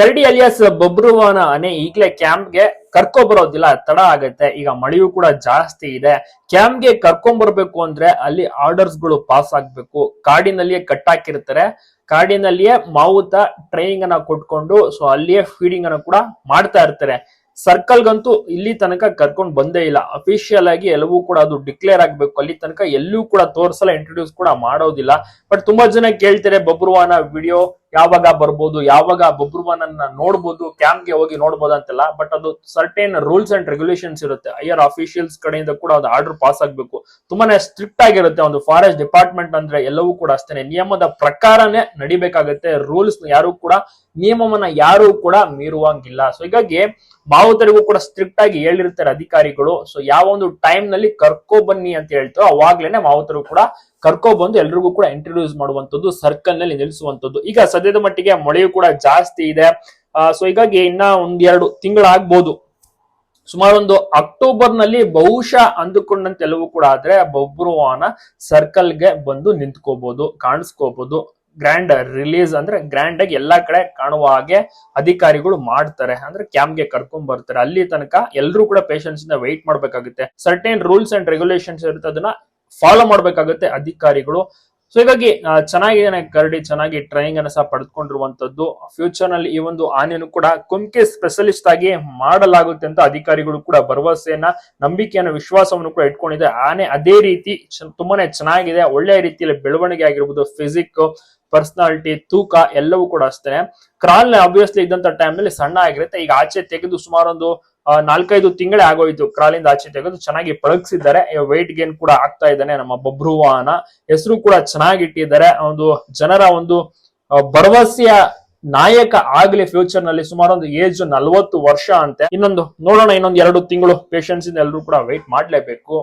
ಕರಡಿ alias ಬಬ್ರುವನ ಆನೆ ಈಗಲೇ ಕ್ಯಾಂಪ್ಗೆ ಕರ್ಕೊ ಬರೋದಿಲ್ಲ ತಡ ಆಗತ್ತೆ. ಈಗ ಮಳೆಯೂ ಕೂಡ ಜಾಸ್ತಿ ಇದೆ. ಕ್ಯಾಂಪ್ಗೆ ಕರ್ಕೊಂಬರ್ಬೇಕು ಅಂದ್ರೆ ಅಲ್ಲಿ ಆರ್ಡರ್ಸ್ಗಳು ಪಾಸ್ ಆಗ್ಬೇಕು. ಕಾಡಿನಲ್ಲಿಯೇ ಕಟ್ಟಾಕಿರ್ತಾರೆ. ಕಾಡಿನಲ್ಲಿಯೇ ಮಾವುತ ಟ್ರೈನಿಂಗ್ ಅನ್ನ ಕೊಟ್ಕೊಂಡು, ಸೊ ಅಲ್ಲಿಯೇ ಫೀಡಿಂಗ್ ಅನ್ನ ಕೂಡ ಮಾಡ್ತಾ ಇರ್ತಾರೆ. ಸರ್ಕಲ್ಗಂತೂ ಇಲ್ಲಿ ತನಕ ಕರ್ಕೊಂಡ್ ಬಂದೇ ಇಲ್ಲ. ಅಫಿಷಿಯಲ್ ಆಗಿ ಎಲ್ಲವೂ ಕೂಡ ಅದು ಡಿಕ್ಲೇರ್ ಆಗ್ಬೇಕು. ಅಲ್ಲಿ ತನಕ ಎಲ್ಲೂ ಕೂಡ ತೋರ್ಸಲ್ಲ ಇಂಟ್ರೊಡ್ಯೂಸ್ ಕೂಡ ಮಾಡೋದಿಲ್ಲ. ಬಟ್ ತುಂಬಾ ಜನ ಕೇಳ್ತಾರೆ ಬಬ್ರುವಾನ ವಿಡಿಯೋ ಯಾವಾಗ ಬರ್ಬೋದು, ಯಾವಾಗ ಬಬ್ರುವನನ್ನ ನೋಡ್ಬೋದು ಕ್ಯಾಂಪ್ಗೆ ಹೋಗಿ ನೋಡ್ಬೋದು ಅಂತೆಲ್ಲ ಬಟ್ ಅದು ಸರ್ಟೇನ್ ರೂಲ್ಸ್ ಅಂಡ್ ರೆಗ್ಯುಲೇಷನ್ಸ್ ಇರುತ್ತೆ. ಹೈಯರ್ ಆಫೀಷಿಯಲ್ಸ್ ಕಡೆಯಿಂದ ಕೂಡ ಅದು ಆರ್ಡರ್ ಪಾಸ್ ಆಗ್ಬೇಕು. ತುಂಬಾನೇ ಸ್ಟ್ರಿಕ್ಟ್ ಆಗಿರುತ್ತೆ ಒಂದು ಫಾರೆಸ್ಟ್ ಡಿಪಾರ್ಟ್ಮೆಂಟ್ ಅಂದ್ರೆ ಎಲ್ಲವೂ ಕೂಡ ಅಷ್ಟೇ ನಿಯಮದ ಪ್ರಕಾರನೇ ನಡಿಬೇಕಾಗುತ್ತೆ. ರೂಲ್ಸ್ ಯಾರು ಕೂಡ, ನಿಯಮವನ್ನ ಯಾರು ಕೂಡ ಮೀರುವಂಗಿಲ್ಲ. ಸೊ ಹೀಗಾಗಿ ಮಾವುತರಿಗೂ ಕೂಡ ಸ್ಟ್ರಿಕ್ಟ್ ಆಗಿ ಹೇಳಿರ್ತಾರೆ ಅಧಿಕಾರಿಗಳು. ಸೊ ಯಾವ ಒಂದು ಟೈಮ್ನಲ್ಲಿ ಕರ್ಕೊ ಬನ್ನಿ ಅಂತ ಹೇಳ್ತಾರೋ ಅವಾಗ್ಲೇನೆ ಮಾವುತರು ಕೂಡ ಕರ್ಕೊ ಬಂದು ಎಲ್ರಿಗೂ ಕೂಡ ಇಂಟ್ರೊಡ್ಯೂಸ್ ಮಾಡುವಂತದ್ದು ಸರ್ಕಲ್ನಲ್ಲಿ ನಿಲ್ಲಿಸುವಂತದ್ದು ಈಗ ಸದ್ಯದ ಮಟ್ಟಿಗೆ ಮಳೆಯೂ ಕೂಡ ಜಾಸ್ತಿ ಇದೆ. ಸೊ ಹೀಗಾಗಿ ಇನ್ನ ಒಂದೆರಡು ತಿಂಗಳಾಗ್ಬೋದು. ಸುಮಾರೊಂದು ಅಕ್ಟೋಬರ್ನಲ್ಲಿ ಬಹುಶಃ ಅಂದುಕೊಂಡಂತೆ ಎಲ್ಲವೂ ಕೂಡ ಆದ್ರೆ ಬೊಬ್ರುವಾನ ಸರ್ಕಲ್ಗೆ ಬಂದು ನಿಂತ್ಕೋಬಹುದು ಕಾಣಿಸ್ಕೋಬಹುದು ಗ್ರ್ಯಾಂಡ್ ರಿಲೀಸ್ ಅಂದ್ರೆ ಗ್ರ್ಯಾಂಡ್ ಆಗಿ ಎಲ್ಲಾ ಕಡೆ ಕಾಣುವ ಹಾಗೆ ಅಧಿಕಾರಿಗಳು ಮಾಡ್ತಾರೆ. ಅಂದ್ರೆ ಕ್ಯಾಂಪ್ಗೆ ಕರ್ಕೊಂಡ್ ಬರ್ತಾರೆ. ಅಲ್ಲಿ ತನಕ ಎಲ್ಲರೂ ಕೂಡ ಪೇಷನ್ಸ್ ಇಂದ ವೆಯ್ಟ್ ಮಾಡ್ಬೇಕಾಗುತ್ತೆ. ಸರ್ಟೇನ್ ರೂಲ್ಸ್ ಅಂಡ್ ರೆಗ್ಯುಲೇಷನ್ಸ್ ಇರುತ್ತೆ ಅದನ್ನ ಫಾಲೋ ಮಾಡ್ಬೇಕಾಗುತ್ತೆ ಅಧಿಕಾರಿಗಳು. ಸೊ ಹೀಗಾಗಿ ಚೆನ್ನಾಗಿ ಚೆನ್ನಾಗಿದೆ ಕರಡಿ ಚೆನ್ನಾಗಿ ಟ್ರೈನಿಂಗ್ ಅನ್ನ ಸಹ ಪಡೆದುಕೊಂಡಿರುವಂತದ್ದು ಫ್ಯೂಚರ್ನಲ್ಲಿ ಈ ಒಂದು ಆನೆಯನ್ನು ಕೂಡ ಕುಮ್ಕೆ ಸ್ಪೆಷಲಿಸ್ಟ್ ಆಗಿ ಮಾಡಲಾಗುತ್ತೆ ಅಂತ ಅಧಿಕಾರಿಗಳು ಕೂಡ ಭರವಸೆಯನ್ನ ನಂಬಿಕೆಯನ್ನ ವಿಶ್ವಾಸವನ್ನು ಕೂಡ ಇಟ್ಕೊಂಡಿದೆ. ಆನೆ ಅದೇ ರೀತಿ ತುಂಬಾನೇ ಚೆನ್ನಾಗಿದೆ ಒಳ್ಳೆಯ ರೀತಿಯಲ್ಲಿ ಬೆಳವಣಿಗೆ ಆಗಿರ್ಬೋದು ಫಿಸಿಕ್ ಪರ್ಸನಾಲಿಟಿ ತೂಕ ಎಲ್ಲವೂ ಕೂಡ ಅಷ್ಟೇ ಕ್ರಾಲ್ ಆಬ್ವಿಯಸ್ಲಿ ಇದ್ದಂತ ಟೈಮ್ನಲ್ಲಿ ಸಣ್ಣ ಆಗಿರುತ್ತೆ. ಈಗ ಆಚೆ ತೆಗೆದು ಸುಮಾರು ಒಂದು ಆ, ನಾಲ್ಕೈದು ತಿಂಗಳೇ ಆಗೋಯ್ತು. ಕ್ರಾಲಿಂದ ಆಚೆ ತೆಗೆದು ಚೆನ್ನಾಗಿ ಪಳಗಿಸಿದ್ದಾರೆ. ವೈಟ್ ಗೇನ್ ಕೂಡ ಆಗ್ತಾ ಇದ್ದಾನೆ ನಮ್ಮ ಬಬ್ರುವಾನ. ಹೆಸರು ಕೂಡ ಚೆನ್ನಾಗಿ ಇಟ್ಟಿದ್ದಾರೆ ಒಂದು ಜನರ ಒಂದು ಭರವಸೆಯ ನಾಯಕ ಆಗ್ಲಿ ಫ್ಯೂಚರ್ನಲ್ಲಿ ಸುಮಾರು ಒಂದು ಏಜ್ ನಲ್ವತ್ತು ವರ್ಷ ಅಂತೆ. ಇನ್ನೊಂದು, ನೋಡೋಣ ಇನ್ನೊಂದು ಎರಡು ತಿಂಗಳು ಪೇಷನ್ಸ್ ಇಂದ ಎಲ್ಲರೂ ಕೂಡ ವೈಟ್ ಮಾಡ್ಲೇಬೇಕು.